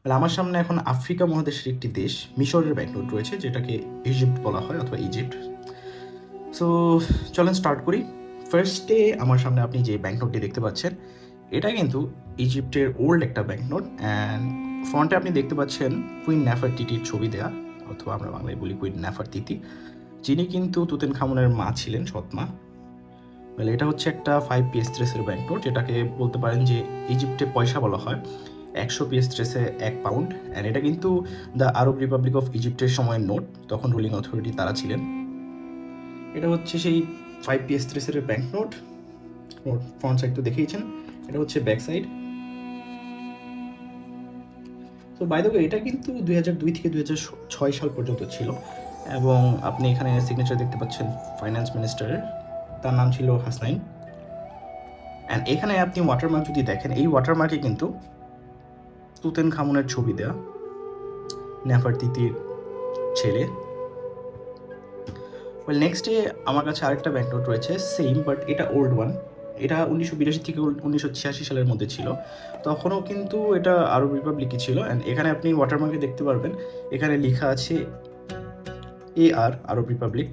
তাহলে আমার সামনে এখন আফ্রিকা মহাদেশের একটি দেশ, মিশরের ব্যাংকনোট রয়েছে, যেটাকে ইজিপ্ট বলা হয় অথবা ইজিপ্ট সো চলেন স্টার্ট করি। ফার্স্টে আমার সামনে আপনি যে ব্যাংকনোটটি দেখতে পাচ্ছেন, এটা কিন্তু ইজিপ্টের ওল্ড একটা ব্যাংকনোট অ্যান্ড ফ্রন্টে আপনি দেখতে পাচ্ছেন কুইন ন্যাফারটিটির ছবি দেয়া, অথবা আমরা বাংলায় বলি কুইন ন্যাফার ন্যাফারতিতি যিনি কিন্তু তুতেন খামনের মা ছিলেন, সৎমা। এটা হচ্ছে একটা ফাইভ পিএস থ্রেসের ব্যাংকনোট যেটাকে বলতে পারেন যে ইজিপ্টে পয়সা বলা হয়। একশো পিএস থ্রেসে এক পাউন্ড। অ্যান্ড এটা কিন্তু দ্য আরব রিপাবলিক অফ ইজিপ্টের সময়ের নোট। তখন রুলিং অথরিটি তারা ছিলেন। এটা হচ্ছে সেই ফাইভ পিএস থ্রেসের ব্যাঙ্ক নোট ফ্রন্ট সাইড তো দেখেইছেন এটা হচ্ছে ব্যাক সাইড তো বাই দ্য এটা কিন্তু দুই হাজার দুই থেকে দুই হাজার ছয় সাল পর্যন্ত ছিল। এবং আপনি এখানে সিগনেচার দেখতে পাচ্ছেন ফাইন্যান্স মিনিস্টারের তার নাম ছিল হাসনাইন। অ্যান্ড এখানে আপনি ওয়াটারমার্ক যদি দেখেন, এই ওয়াটারমার্কে কিন্তু তুতেন খামুনের ছবি দেয়া নেফারতিতির ছেলে। ওয়েল নেক্সট ডে আমার কাছে আরেকটা ব্যাংকনোট রয়েছে সেম বাট এটা ওল্ড ওয়ান এটা উনিশশো বিরাশি থেকে উনিশশো ছিয়াশি সালের মধ্যে ছিল। তখনও কিন্তু এটা আরব রিপাবলিকই ছিল অ্যান্ড এখানে আপনি ওয়াটারমার্কে দেখতে পারবেন। এখানে লেখা আছে A R Arab republic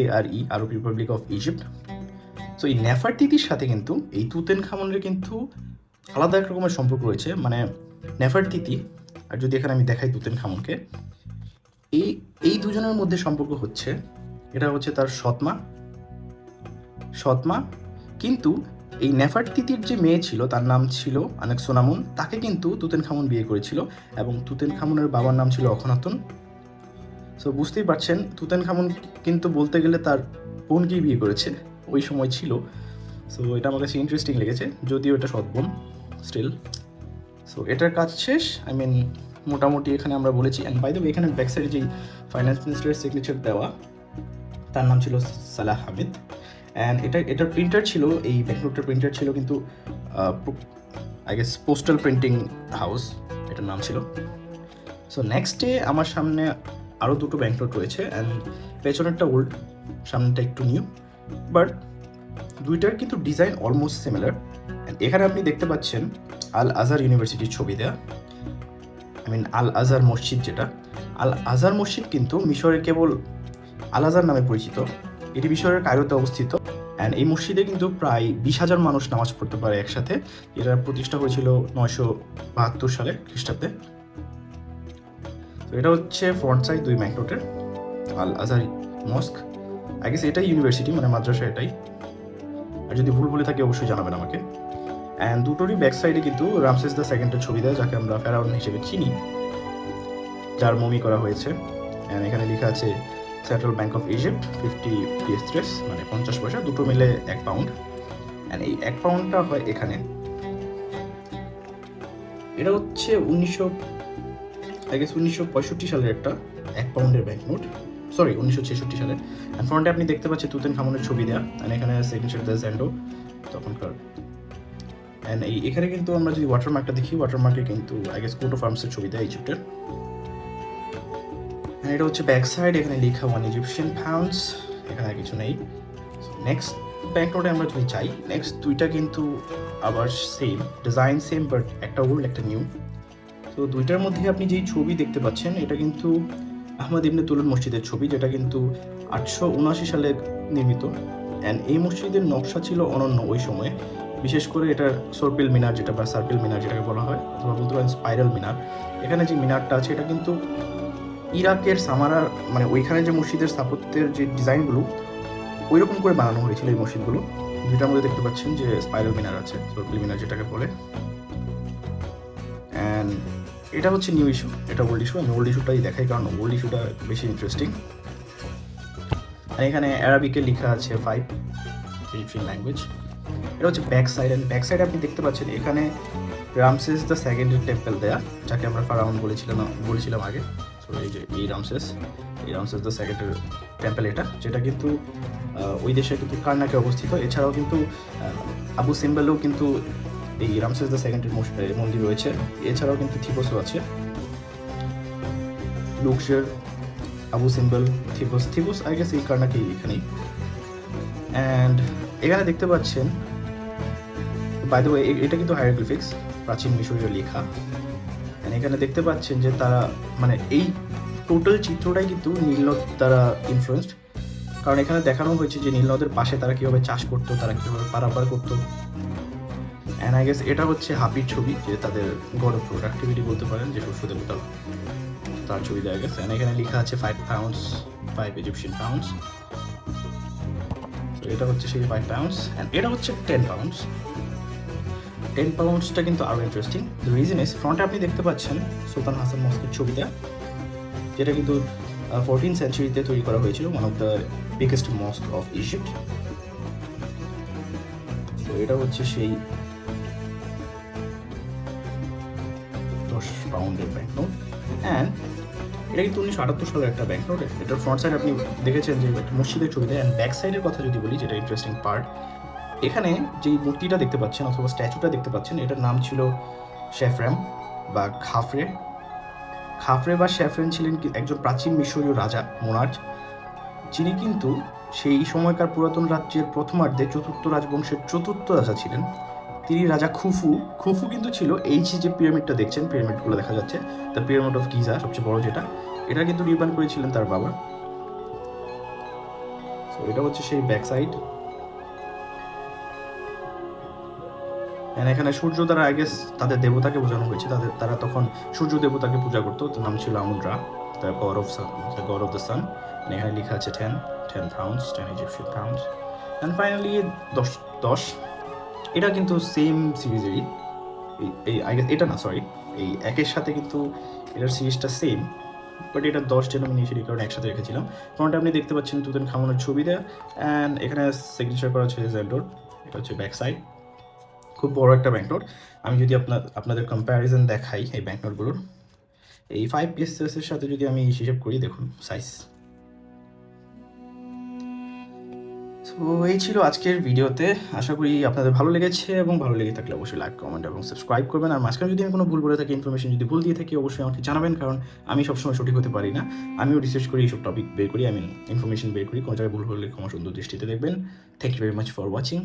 A R E Arab republic of Egypt so এই নেফারতিতির সাথে কিন্তু, এই তুতেন খামনের কিন্তু আলাদা এক রকমের সম্পর্ক রয়েছে মানে নেফারতিতি আর যদি এখানে আমি দেখাই তুতেন খামনকে, এই এই দুজনের মধ্যে সম্পর্ক হচ্ছে, এটা হচ্ছে তার সৎমা সৎমা কিন্তু এই নেফারতিতির যে মেয়ে ছিল, তার নাম ছিল অনেক সোনামুন তাকে কিন্তু তুতেন খামুন বিয়ে করেছিল, এবং তুতেন খামুনের বাবার নাম ছিল অখনাতন। সো বুঝতেই পারছেন, তুতেন খামুন কিন্তু বলতে গেলে তার বোনকেই বিয়ে করেছে, ওই সময় ছিল। সো এটা আমার কাছে ইন্টারেস্টিং লেগেছে, যদিও এটা সৎ বোন। স্টিল সো এটার কাজ শেষ. আই মিন মোটামুটি এখানে আমরা বলেছি। অ্যান্ড বাই দ্য এখানে ব্যাক সাইডে যেই ফাইন্যান্স মিনিস্টারের সিগনেচার দেওয়া, তার নাম ছিল সালাহ হামিদ অ্যান্ড এটা এটার প্রিন্টার ছিল, এই ব্যাংকনোটের প্রিন্টার ছিল, কিন্তু I guess postal printing house এটার নাম ছিল। সো নেক্সট ডে আমার সামনে আরও দুটো ব্যাংকনোট রয়েছে। অ্যান্ড পেছনেরটা ওল্ড সামনেটা একটু নিউ বাট দুইটার কিন্তু ডিজাইন অলমোস্ট সিমিলার এখানে আপনি দেখতে পাচ্ছেন আল আজার ইউনিভার্সিটির ছবি দেয়া। আই মিন আল আজার মসজিদ যেটা। আল আজার মসজিদ কিন্তু মিশরের কেবল আল আজার নামে পরিচিত। এটি মিশরের কায়রোতে অবস্থিত। অ্যান্ড এই মসজিদে কিন্তু প্রায় বিশ হাজার মানুষ নামাজ পড়তে পারে একসাথে। এটা প্রতিষ্ঠা হয়েছিল নয়শো বাহাত্তর সালে খ্রিস্টাব্দে। তো এটা হচ্ছে ফ্রন্ট সাইড দুই ম্যাকনোটের Al Azhar mosque. I guess এটাই ইউনিভার্সিটি মানে মাদ্রাসা এটাই। আর যদি ভুল বলে থাকে, অবশ্যই জানাবেন আমাকে। অ্যান্ড দুটোরই ব্যাক সাইডে কিন্তু রামসেস দ্য সেকেন্ডের ছবি দেয়, যাকে আমরা ফেরাউন হিসেবে চিনি, যার মমি করা হয়েছে। অ্যান্ড এখানে লেখা আছে central bank of Egypt fifty PS মানে পঞ্চাশ পয়সা, দুটো মিলে এক পাউন্ড অ্যান্ড এই এক পাউন্ডটা হয় এখানে। এটা হচ্ছে উনিশশো আই গেস উনিশশো পঁয়ষট্টি সালের একটা এক পাউন্ডের ব্যাংক নোট সরি উনিশশো ছেষট্টি সালে অ্যান্ড ফ্রন্টে আপনি দেখতে পাচ্ছেন তুতেন খামনের ছবি দেওয়া অ্যান্ড এখানে সিগনেচার দ্য জ্যান্ডো তখনকার অ্যান্ড এই এখানে কিন্তু আমরা যদি ওয়াটারমার্কটা দেখি ওয়াটারমার্কে কিন্তু আগে গেস কোটো ফার্মসের ছবি দেয় ইজিপ্টের এটা হচ্ছে ব্যাক সাইড এখানে লেখা ওয়ান ইজিপশিয়ান পাউন্ডস এখানে কিছু নেই। নেক্সট ব্যাংক নোটে আমরা যদি চাই নেক্সট দুইটা কিন্তু আবার সেম ডিজাইন সেম বাট একটা ওল্ড একটা নিউ তো দুইটার মধ্যে আপনি যেই ছবি দেখতে পাচ্ছেন, এটা কিন্তু আহমদ ইবনে তুলুন মসজিদের ছবি, যেটা কিন্তু আটশো উনআশি সালে নির্মিত। অ্যান্ড এই মসজিদের নকশা ছিল অনন্য ওই সময়ে। বিশেষ করে এটার সর্পিল মিনার যেটা বা সার্পিল মিনার যেটাকে বলা হয়, অথবা বলতে পারেন স্পাইরাল মিনার। এখানে যে মিনারটা আছে, এটা কিন্তু ইরাকের সামারার মানে ওইখানে যে মসজিদের স্থাপত্যের যে ডিজাইনগুলো ওই রকম করে বানানো হয়েছিল এই মসজিদগুলো। দুইটার মধ্যে দেখতে পাচ্ছেন যে স্পাইরাল মিনার আছে সর্পিল মিনার যেটাকে বলে। অ্যান্ড এটা হচ্ছে নিউ ইস্যু এটা ওল্ড ইস্যু আমি ওল্ড ইস্যুটাই দেখাই, কারণ ওল্ড ইস্যুটা বেশি ইন্টারেস্টিং আর এখানে অ্যারাবিকে লেখা আছে ফাইভ ল্যাঙ্গুয়েজ এটা হচ্ছে back side and back side আপনি দেখতে পাচ্ছেন এখানে রামসেস দ্য সেকেন্ডের টেম্পল দেয়া যাকে আমরা ফারাউন বলেছিলাম বলেছিলাম আগে। এই যে, এই রামসেস এই রামসেস দ্য সেকেন্ডের টেম্পল এটা, যেটা কিন্তু ওই দেশে কিন্তু কার্নাকে অবস্থিত। এছাড়াও কিন্তু আবু সিম্বেলেও কিন্তু এই রামসেস দ্য সেকেন্ডের মন্দির রয়েছে। এছাড়াও কিন্তু থিপোসও আছে। লুকশের আবু সিম্বল, থিপোস থিপোস আই গেস এই কার্নাকি এখানেই। অ্যান্ড এখানে দেখতে পাচ্ছেন বাই দ্য এটা কিন্তু হায়ারগ্লিফিক্স প্রাচীন মিশরীয় লেখা। এখানে দেখতে পাচ্ছেন যে তারা মানে এই টোটাল চিত্রটাই কিন্তু নীলনদ দ্বারা ইনফ্লুয়েসড কারণ এখানে দেখানো হয়েছে যে নীলনদের পাশে তারা কীভাবে চাষ করতো, তারা কীভাবে পারাপার করতো। অ্যান্ড আই গেস এটা হচ্ছে হাপির ছবি, যে তাদের গড প্রোডাক্টিভিটি বলতে পারেন, যে শস্য দেবতা তার ছবি দেওয়া গেছে অ্যান্ড এখানে লেখা আছে five pounds five Egyptian pounds এটা হচ্ছে সেই ফাইভ পাউন্ডস অ্যান্ড এটা হচ্ছে টেন পাউন্ডস টেন পাউন্ডসটা কিন্তু আরও ইন্টারেস্টিং দ্য রিজন ইস ফ্রন্টে আপনি দেখতে পাচ্ছেন সুলতান হাসান মস্কের ছবিটা, যেটা কিন্তু ফোরটিন সেঞ্চুরিতে তৈরি করা হয়েছিল one of the biggest mosque of Egypt তো এটা হচ্ছে সেই দশ পাউন্ডের ব্যাংক নোট অ্যান্ড এটা কিন্তু উনিশশো আটাত্তর সালের একটা ব্যাংক নোট এটার ফ্রন্ট সাইড আপনি দেখেছেন যে, একটা মসজিদের ছবিতে অ্যান্ড ব্যাক সাইডের কথা যদি বলি, যেটা ইন্টারেস্টিং পার্ট এখানে যে মূর্তিটা দেখতে পাচ্ছেন অথবা স্ট্যাচুটা দেখতে পাচ্ছেন, এটার নাম ছিল শেফরাম বা খাফরে। খাফরে বা শেফরেন ছিলেন একজন প্রাচীন মিশরীয় রাজা, মোনার্জ, যিনি কিন্তু সেই সময়কার পুরাতন রাজ্যের প্রথমার্ধে চতুর্থ রাজবংশের চতুর্থ রাজা ছিলেন। তিনি রাজা খুফু। খুফু কিন্তু ছিল এই যে পিরামিডটা দেখছেন, পিরামিডগুলো দেখা যাচ্ছে, দ্য পিরামিড অফ গিজা সবচেয়ে বড় যেটা, এটা কিন্তু নির্মাণ করেছিলেন তার বাবা। এটা হচ্ছে সেই ব্যাক সাইড এখানে সূর্য দ্বারা আগে তাদের দেবতাকে বোঝানো হয়েছে। তাদের, তারা তখন সূর্য দেবতাকে পূজা করতো। তার নাম ছিল Amun Ra the god of sun the god of the sun এখানে লেখা আছে ten ten pounds ten Egyptian pounds and finally দশ দশ। এটা কিন্তু সেম সিরিজেরই এই আই এটা না সরি এই একের সাথে কিন্তু এটার সিরিজটা সেম বাট এটা দশ ডেনোমিনেশন কারণে একসাথে রেখেছিলাম। ফ্রন্টে আপনি দেখতে পাচ্ছেন তুতেন খামনের ছবি দেয়া। অ্যান্ড এখানে সিগনেচার করা হচ্ছে জেন্ডোর এটা হচ্ছে ব্যাক সাইড খুব বড় একটা ব্যাংকনোট আমি যদি আপনার, আপনাদের কম্প্যারিজন দেখাই এই ব্যাংকনোটগুলোর এই ফাইভ পিএসএসের সাথে যদি আমি হিসেব করি, দেখুন সাইজ তো এই ছিল আজকের ভিডিওতে আশা করি আপনাদের ভালো লেগেছে এবং ভালো লেগে থাকলে অবশ্যই লাইক কমেন্ট এবং সাবস্ক্রাইব করবেন। আর মাঝখানে যদি আমি কোনো ভুল বলে থাকি ইনফরমেশন যদি ভুল দিয়ে থাকি, অবশ্যই আমাকে জানাবেন, কারণ আমি সবসময় সঠিক হতে পারি না। আমিও রিসার্চ করি, এইসব টপিক বের করি আমি ইনফরমেশন বের করি, কোনো জায়গায় ভুল হলে ক্ষমা সুন্দর দৃষ্টিতে দেখবেন। Thank you very much for watching